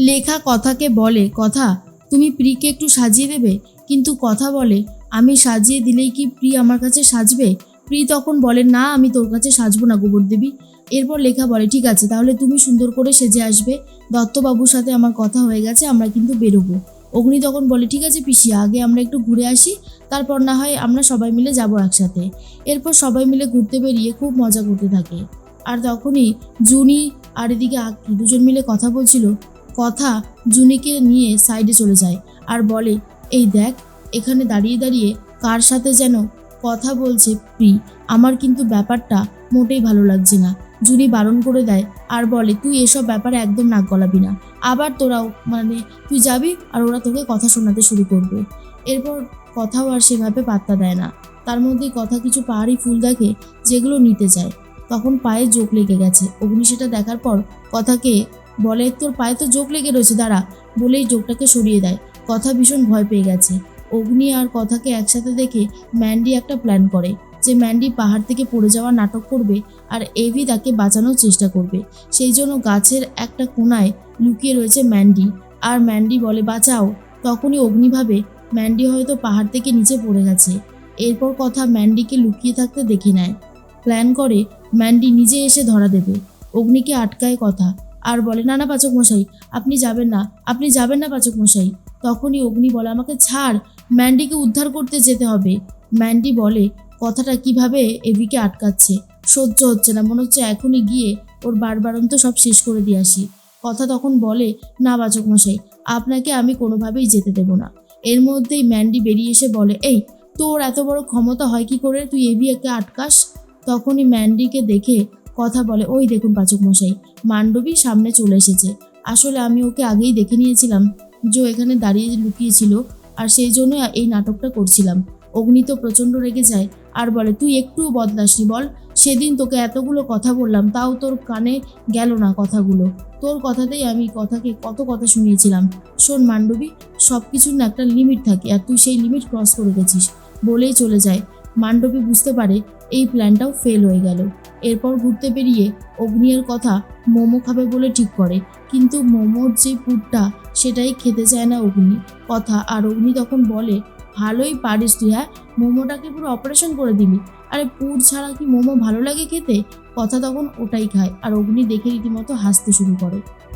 লেখা কথাকে বলে, কথা, তুমি প্রিকে একটু সাজিয়ে দেবে? কিন্তু কথা বলে, আমি সাজিয়ে দিলেই কি প্রি আমার কাছে সাজবে? প্রি তখন বলে, না, আমি তোর কাছে সাজবো না, গোবর দেবী। এরপর লেখা বলে, ঠিক আছে, তাহলে তুমি সুন্দর করে সেজে আসবে। দত্তবাবুর সাথে আমার কথা হয়ে গেছে, আমরা কিন্তু বেরোবো। অগ্নি তখন বলে, ঠিক আছে পিসি, আগে আমরা একটু ঘুরে আসি, তারপর না হয় আমরা সবাই মিলে যাব একসাথে। এরপর সবাই মিলে ঘুরতে বেরিয়ে খুব মজা করতে থাকে। আর তখনই জুনি আর এদিকে আক্কি দুজন মিলে কথা বলছিল কথা জুনিকে নিয়ে সাইডে চলে যায় আর বলে, এই দেখ, এখানে দাঁড়িয়ে দাঁড়িয়ে কার সাথে যেন কথা বলছে প্রি, আমার কিন্তু ব্যাপারটা মোটেই ভালো লাগছে না। জুনি বারণ করে দেয় আর বলে, তুই এসব ব্যাপারে একদম নাক গলাবি না। আবার তোরাও মানে তুই যাবি আর ওরা তোকে কথা শোনাতে শুরু করবে। এরপর কথাও আর সেভাবে পাত্তা দেয় না। তার মধ্যেই কথা কিছু পাহাড়ি ফুল দেখে যেগুলো নিতে চায় তখন পায়ে জোক লেগে গেছে। অগ্নি সেটা দেখার পর কথাকে বলে, তোর পায়ে তো জোক লেগে রয়েছে, দাঁড়া। বলেই জোকটাকে সরিয়ে দেয়। কথা ভীষণ ভয় পেয়ে গেছে। অগ্নি আর কথাকে একসাথে দেখে ম্যান্ডি একটা প্ল্যান করে যে ম্যান্ডি পাহাড় থেকে পড়ে যাওয়ার নাটক করবে আর এভি তাকে বাঁচানোর চেষ্টা করবে। সেই জন্য গাছের একটা কোনায় লুকিয়ে রয়েছে ম্যান্ডি। আর ম্যান্ডি বলে, বাঁচাও। তখনই অগ্নি ভাবে, ম্যান্ডি হয়তো পাহাড় থেকে নিচে পড়ে গেছে। এরপর কথা ম্যান্ডিকে লুকিয়ে থাকতে দেখে নেয়। প্ল্যান করে, ম্যান্ডি নিজে এসে ধরা দেবে। অগ্নিকে আটকায় কথা। আর বলে, না না, পাচক মশাই, আপনি যাবেন না, আপনি যাবেন না পাচক মশাই। তখনই অগ্নি বলে, আমাকে ছাড়, ম্যান্ডিকে উদ্ধার করতে যেতে হবে। ম্যান্ডি বলে, কথাটা কীভাবে এভিকে আটকাচ্ছে? সহ্য হচ্ছে না, মনে হচ্ছে এখনই গিয়ে ওর বারবারন্ত সব শেষ করে দিয়ে আসি। কথা তখন বলে, না বাচক মশাই, আপনাকে আমি কোনোভাবেই যেতে দেবো না। এর মধ্যেই ম্যান্ডি বেরিয়ে এসে বলে, এই, তোর এত বড় ক্ষমতা হয় কি করে? তুই এভিকে আটকাস? তখনই ম্যান্ডিকে দেখে কথা বলে, ওই দেখুন পাচক মশাই, মান্ডবী সামনে চলে এসেছে। আসলে আমি ওকে আগেই দেখে নিয়েছিলাম যে এখানে দাঁড়িয়ে লুকিয়েছিল আর সেই জন্য এই নাটকটা করছিলাম। অগ্নি তো প্রচণ্ড রেগে যায় আর বলে, তুই একটুও বদলাসনি বল, সেদিন তোকে এতগুলো কথা বললাম, তাও তোর কানে গেল না কথাগুলো। তোর কথাতেই আমি কথাকে, কত কথা শুনিয়েছিলাম। শোন মান্ডবী সব কিছুর না একটা লিমিট থাকে আর তুই সেই লিমিট ক্রস করে গেছিস, বলেই চলে যায়। মান্ডবী বুঝতে পারে এই প্ল্যানটাও ফেল হয়ে গেল। এরপর ঘুরতে বেরিয়ে অগ্নিয়ের কথা মোমো খাবে বলে ঠিক করে। কিন্তু মোমোর যে পুরটা, সেটাই খেতে চায় না অগ্নি। কথা, আর অগ্নি তখন বলে, ভালোই পারিস তুই হ্যাঁ? মোমোটাকে পুরো অপারেশন করে দিবি। আরে পুর ছাড়া কি মোমো ভালো লাগে খেতে? কথা তখন ওটাই খায়, আর অগ্নি দেখে রীতিমতো হাসতে শুরু করে।